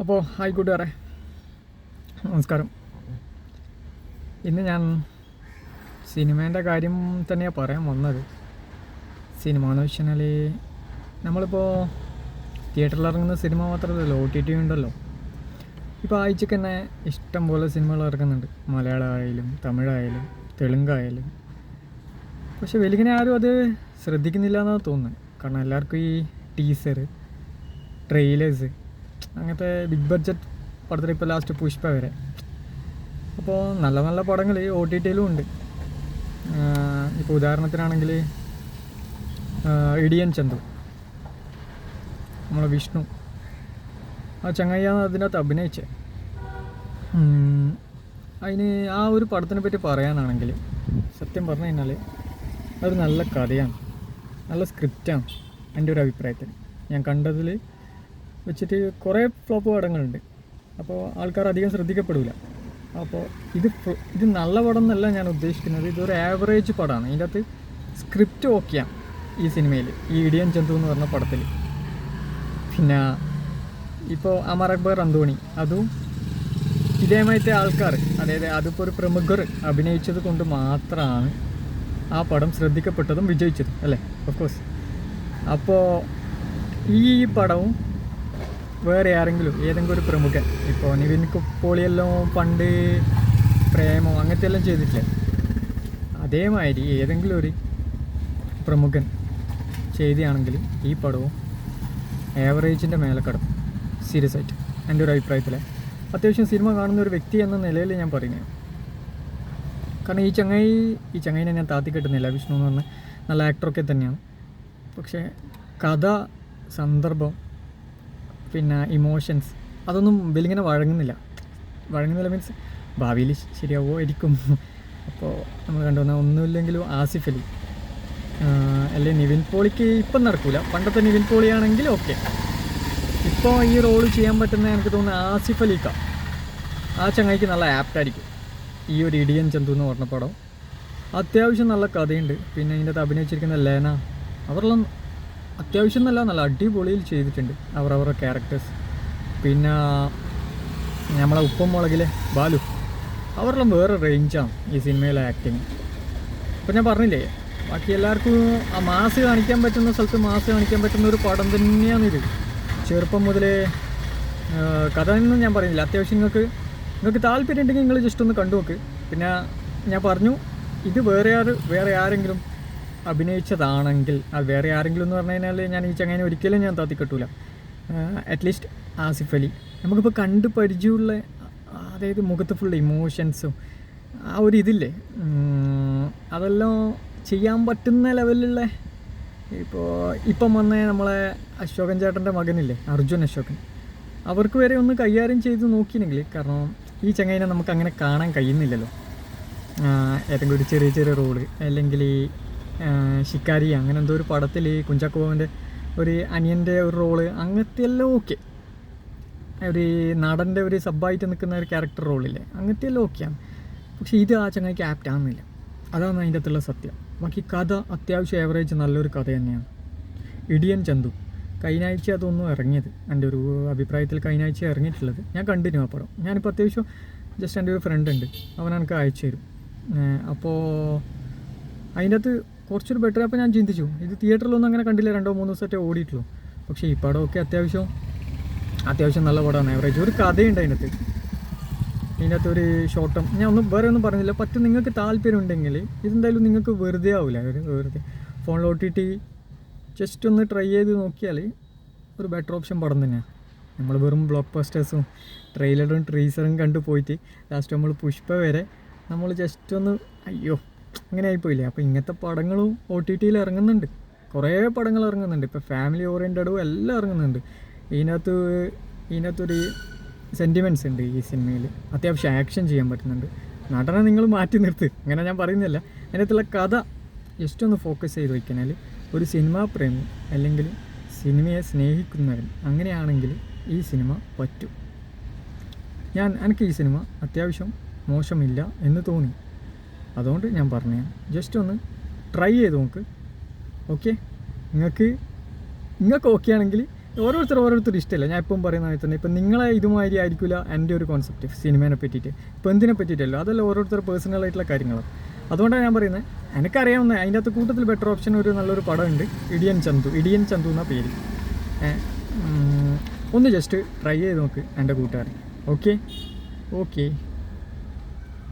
അപ്പോൾ ഹായ് കൂട്ടുകാരെ. നമസ്കാരം. ഇന്ന് ഞാൻ സിനിമേന്റെ കാര്യം തന്നെയാണ് പറയാൻ വന്നത്. സിനിമ എന്ന് വെച്ചാൽ നമ്മളിപ്പോൾ തിയേറ്ററിൽ ഇറങ്ങുന്ന സിനിമ മാത്രമല്ലല്ലോ ഒ ടി ടി ഉണ്ടല്ലോ. ഇപ്പോൾ ആഴ്ചക്ക് തന്നെ ഇഷ്ടം പോലെ സിനിമകൾ ഇറങ്ങുന്നുണ്ട് മലയാളമായാലും തമിഴായാലും തെലുങ്കായാലും. പക്ഷെ വെലുകിനെ ആരും അത് ശ്രദ്ധിക്കുന്നില്ല എന്നാണ് തോന്നുന്നത്. കാരണം എല്ലാവർക്കും ഈ ടീസർ ട്രെയിലേഴ്സ് അങ്ങനത്തെ ബിഗ് ബഡ്ജറ്റ് പടത്തിൽ ഇപ്പോൾ ലാസ്റ്റ് പുഷ്പ വരെ. അപ്പോൾ നല്ല നല്ല പടങ്ങൾ ഒ ടി ടിയിലും ഉണ്ട്. ഇപ്പോൾ ഉദാഹരണത്തിനാണെങ്കിൽ ഇടിയൻ ചന്തു. നമ്മളെ വിഷ്ണു. ആ ചങ്ങയ്യാണ് അതിനകത്ത് അഭിനയിച്ചത് അതിന് ആ ഒരു പടത്തിനെ പറ്റി പറയാനാണെങ്കിൽ സത്യം പറഞ്ഞു കഴിഞ്ഞാൽ അതൊരു നല്ല കഥയാണ്. നല്ല സ്ക്രിപ്റ്റാണ് എന്റെ ഒരു അഭിപ്രായത്തിൽ ഞാൻ കണ്ടതിൽ വെച്ചിട്ട് കുറേ ഫ്ലോപ്പ് പടങ്ങളുണ്ട്. അപ്പോൾ ആൾക്കാർ അധികം ശ്രദ്ധിക്കപ്പെടില്ല അപ്പോൾ ഇത് ഇത് നല്ല പടം എന്നല്ല ഞാൻ ഉദ്ദേശിക്കുന്നത്. ഇതൊരു ആവറേജ് പടമാണ് ഇതിന്റെ അകത്ത് സ്ക്രിപ്റ്റ് ഓക്കെയാണ് ഈ സിനിമയിൽ ഈ ഇടിയൻ ചന്തു എന്ന് പറഞ്ഞ പടത്തിൽ പിന്നെ ഇപ്പോൾ അമർ അക്ബർ അന്തോണി. അതും ഇതേമായിട്ട് ആൾക്കാർ അതായത് അതിപ്പോൾ ഒരു പ്രമുഖർ അഭിനയിച്ചത് കൊണ്ട് മാത്രമാണ് ആ പടം ശ്രദ്ധിക്കപ്പെട്ടതും വിജയിച്ചതും അല്ലേ? ഓഫ് കോഴ്സ് അപ്പോൾ ഈ പടവും വേറെ ആരെങ്കിലും ഏതെങ്കിലും ഒരു പ്രമുഖൻ ഇപ്പോൾ നിവിൻ പോളിയെല്ലാം പണ്ട് പ്രേമോ അങ്ങനത്തെ എല്ലാം ചെയ്തിട്ടില്ലേ? അതേമാതിരി ഏതെങ്കിലും ഒരു പ്രമുഖൻ ചെയ്തിയാണെങ്കിൽ ഈ പടവും ആവറേജിന്റെ മേലെ കടം സീരിയസ് ആയിട്ട്. എന്റെ ഒരു അഭിപ്രായത്തിൽ അത്യാവശ്യം സിനിമ കാണുന്ന ഒരു വ്യക്തി എന്ന നിലയിൽ ഞാൻ പറയുന്നത്. കാരണം ഈ ചങ്ങായി ഈ ചങ്ങായിനെ ഞാൻ താത്തി കിട്ടുന്നില്ല വിഷ്ണു എന്ന് പറഞ്ഞ നല്ല ആക്ടറൊക്കെ തന്നെയാണ്. പക്ഷേ കഥ സന്ദർഭം പിന്നെ ഇമോഷൻസ് അതൊന്നും വലിങ്ങനെ വഴങ്ങുന്നില്ല. വഴങ്ങുന്നില്ല മീൻസ് ഭാവിയിൽ ശരിയാവുമോ ആയിരിക്കും. അപ്പോൾ നമ്മൾ കണ്ടുവന്ന ഒന്നുമില്ലെങ്കിലും ആസിഫ് അലി. അല്ലെ നിവിൻ പോളിക്ക് ഇപ്പം നടക്കില്ല പണ്ടത്തെ നിവിൻ പോളിയാണെങ്കിൽ ഓക്കെ ഇപ്പോൾ ഈ റോൾ ചെയ്യാൻ പറ്റുന്ന എനിക്ക് തോന്നുന്നത് ആസിഫ് അലിക്ക. ആ ചങ്ങായിക്ക് നല്ല ആപ്റ്റായിരിക്കും ഈ ഒരു ഇടിയൻ ചന്തു എന്ന് പറഞ്ഞ പടം. അത്യാവശ്യം നല്ല കഥയുണ്ട്. പിന്നെ ഇതിന്റെ അകത്ത് അഭിനയിച്ചിരിക്കുന്ന ലേന. അവരെല്ലാം അത്യാവശ്യം നല്ല നല്ല അടിപൊളിയിൽ ചെയ്തിട്ടുണ്ട് അവരവരുടെ ക്യാരക്ടേഴ്സ് പിന്നെ നമ്മളെ ഉപ്പം മുളകിലെ ബാലു അവരെല്ലാം വേറെ റേഞ്ചാണ് ഈ സിനിമയിലെ ആക്ടിങ് ഇപ്പം ഞാൻ പറഞ്ഞില്ലേ ബാക്കി എല്ലാവർക്കും ആ മാസ് കാണിക്കാൻ പറ്റുന്ന സ്ഥലത്ത് മാസ് കാണിക്കാൻ പറ്റുന്ന ഒരു പടം തന്നെയാണ് ഇത്. ചെറുപ്പം മുതലേ കഥ എന്നും ഞാൻ പറയുന്നില്ല അത്യാവശ്യം നിങ്ങൾക്ക് നിങ്ങൾക്ക് താല്പര്യം ഉണ്ടെങ്കിൽ നിങ്ങൾ ജസ്റ്റ് ഒന്ന് കണ്ടു നോക്ക് പിന്നെ ഞാൻ പറഞ്ഞു ഇത് വേറെ ആര് വേറെ ആരെങ്കിലും അഭിനയിച്ചതാണെങ്കിൽ വേറെ ആരെങ്കിലും എന്ന് പറഞ്ഞു കഴിഞ്ഞാൽ ഞാൻ ഈ ചങ്ങനെ ഒരിക്കലും ഞാൻ താത്തിക്കട്ടൂല. അറ്റ്ലീസ്റ്റ് ആസിഫ് അലി. നമുക്കിപ്പോൾ കണ്ട് പരിചയമുള്ള അതായത് മുഖത്ത് ഫുൾ ഇമോഷൻസും ആ ഒരു ഇതില്ലേ? അതെല്ലാം ചെയ്യാൻ പറ്റുന്ന ലെവലിലുള്ള ഇപ്പോൾ ഇപ്പം വന്ന നമ്മളെ അശോകൻ ചേട്ടന്റെ മകനില്ലേ അർജുൻ അശോകൻ. അവർക്ക് വരെ ഒന്ന് കൈകാര്യം ചെയ്ത് നോക്കിയില്ലെങ്കിൽ കാരണം ഈ ചങ്ങനെ നമുക്ക് അങ്ങനെ കാണാൻ കഴിയുന്നില്ലല്ലോ. ഏതെങ്കിലും ഒരു ചെറിയ ചെറിയ റോൾ അല്ലെങ്കിൽ ശിക്കാരി അങ്ങനെ എന്തോ ഒരു പടത്തിൽ ഈ കുഞ്ചാക്കോവന്റെ ഒരു അനിയന്റെ ഒരു റോൾ അങ്ങനത്തെ എല്ലാം ഓക്കെ ഒരു നടന്റെ ഒരു സബ്ബായിട്ട് നിൽക്കുന്ന ഒരു ക്യാരക്ടർ റോളില്ലേ അങ്ങനത്തെ എല്ലാം ഓക്കെയാണ് പക്ഷേ ഇത് ആ ചങ്ങായിക്ക് ആപ്റ്റ് ആകുന്നില്ല അതാണ് അതിന്റെ അകത്തുള്ള സത്യം. ബാക്കി കഥ അത്യാവശ്യം ആവറേജ് നല്ലൊരു കഥ തന്നെയാണ്. ഇടിയൻ ചന്തു. കഴിഞ്ഞാഴ്ച അതൊന്നും ഇറങ്ങിയത്. എന്റെ ഒരു അഭിപ്രായത്തിൽ കഴിഞ്ഞാഴ്ച ഇറങ്ങിയിട്ടുള്ളത്. ഞാൻ കണ്ടിന്യൂ ആ പടം. ഞാനിപ്പോൾ അത്യാവശ്യം ജസ്റ്റ് എന്റെ ഒരു ഫ്രണ്ട് ഉണ്ട്. അവൻ എനിക്ക് അയച്ചു തരും. അപ്പോൾ അതിന്റെ അകത്ത് കുറച്ചൊരു ബെറ്റർ അപ്പോൾ ഞാൻ ചിന്തിച്ചു ഇത് തിയേറ്ററിലൊന്നും അങ്ങനെ കണ്ടില്ല രണ്ടോ മൂന്നോ ദിവസമായിട്ടേ ഓടിയിട്ടുള്ളൂ. പക്ഷേ ഈ പടമൊക്കെ അത്യാവശ്യം അത്യാവശ്യം നല്ല പടമാണ് ആവറേജ് ഒരു കഥയുണ്ട് അതിനകത്ത്. ഇതിനകത്ത് ഒരു ഷോട്ടം ഞാൻ ഒന്നും വേറെ ഒന്നും പറഞ്ഞില്ല. പറ്റും നിങ്ങൾക്ക് താല്പര്യം ഉണ്ടെങ്കിൽ ഇതെന്തായാലും നിങ്ങൾക്ക് വെറുതെ ആവില്ല. വെറുതെ. ഫോണിൽ ഒ ടി ടി ജസ്റ്റ് ഒന്ന് ട്രൈ ചെയ്ത് നോക്കിയാൽ ഒരു ബെറ്റർ ഓപ്ഷൻ പടം തന്നെയാണ് നമ്മൾ വെറും ബ്ലോക്ക് പോസ്റ്റേഴ്സും ട്രെയിലറും ട്രീസറും കണ്ടു പോയിട്ട് ലാസ്റ്റ് നമ്മൾ പുഷ്പ വരെ നമ്മൾ ജസ്റ്റ് ഒന്ന് അയ്യോ. അങ്ങനെ ആയിപ്പോയില്ലേ അപ്പോൾ ഇങ്ങനത്തെ പടങ്ങളും ഒ ടി ടിയിൽ ഇറങ്ങുന്നുണ്ട്. കുറേ പടങ്ങൾ ഇറങ്ങുന്നുണ്ട്. ഇപ്പോൾ ഫാമിലി ഓറിയന്റഡും എല്ലാം ഇറങ്ങുന്നുണ്ട്. ഇതിനകത്ത് ഇതിനകത്തൊരു സെന്റിമെന്റ്സ് ഉണ്ട് ഈ സിനിമയിൽ അത്യാവശ്യം ആക്ഷൻ ചെയ്യാൻ പറ്റുന്നുണ്ട്. നടനെ നിങ്ങൾ മാറ്റി നിർത്ത്. അങ്ങനെ ഞാൻ പറയുന്നില്ല. അതിനകത്തുള്ള കഥ ജസ്റ്റ് ഒന്ന് ഫോക്കസ് ചെയ്ത് വയ്ക്കണേൽ ഒരു സിനിമാ പ്രേമി അല്ലെങ്കിൽ സിനിമയെ സ്നേഹിക്കുന്നവൻ അങ്ങനെയാണെങ്കിൽ ഈ സിനിമ പറ്റും. ഞാൻ എനിക്ക് ഈ സിനിമ അത്യാവശ്യം മോശമില്ല എന്ന് തോന്നി. അതുകൊണ്ട് ഞാൻ പറഞ്ഞു ജസ്റ്റ് ഒന്ന് ട്രൈ ചെയ്ത് നോക്ക്. ഓക്കെ നിങ്ങൾക്ക് നിങ്ങൾക്ക് ഓക്കെ ആണെങ്കിൽ ഓരോരുത്തർ ഓരോരുത്തർ ഇഷ്ടമല്ല? ഞാൻ ഇപ്പം പറയുന്ന മാതിരി തന്നെ ഇപ്പം നിങ്ങളെ ഇതുമാതിരി ആയിരിക്കില്ല എന്റെ ഒരു കോൺസെപ്റ്റ് സിനിമേനെ പറ്റിയിട്ട്. ഇപ്പം എന്തിനെ പറ്റിയിട്ടല്ലോ? അതല്ല ഓരോരുത്തർ പേഴ്സണൽ ആയിട്ടുള്ള കാര്യങ്ങളാണ് അതുകൊണ്ടാണ് ഞാൻ പറയുന്നത് എനിക്കറിയാവുന്ന അതിന്റെ അകത്ത് കൂട്ടത്തിൽ ബെറ്റർ ഓപ്ഷൻ ഒരു നല്ലൊരു പടമുണ്ട് ഇടിയൻ ചന്തു ഇടിയൻ ചന്തു എന്ന പേര്. ഒന്ന് ജസ്റ്റ് ട്രൈ ചെയ്ത് നോക്ക് എന്റെ കൂട്ടുകാരൻ ഓക്കെ ഓക്കെ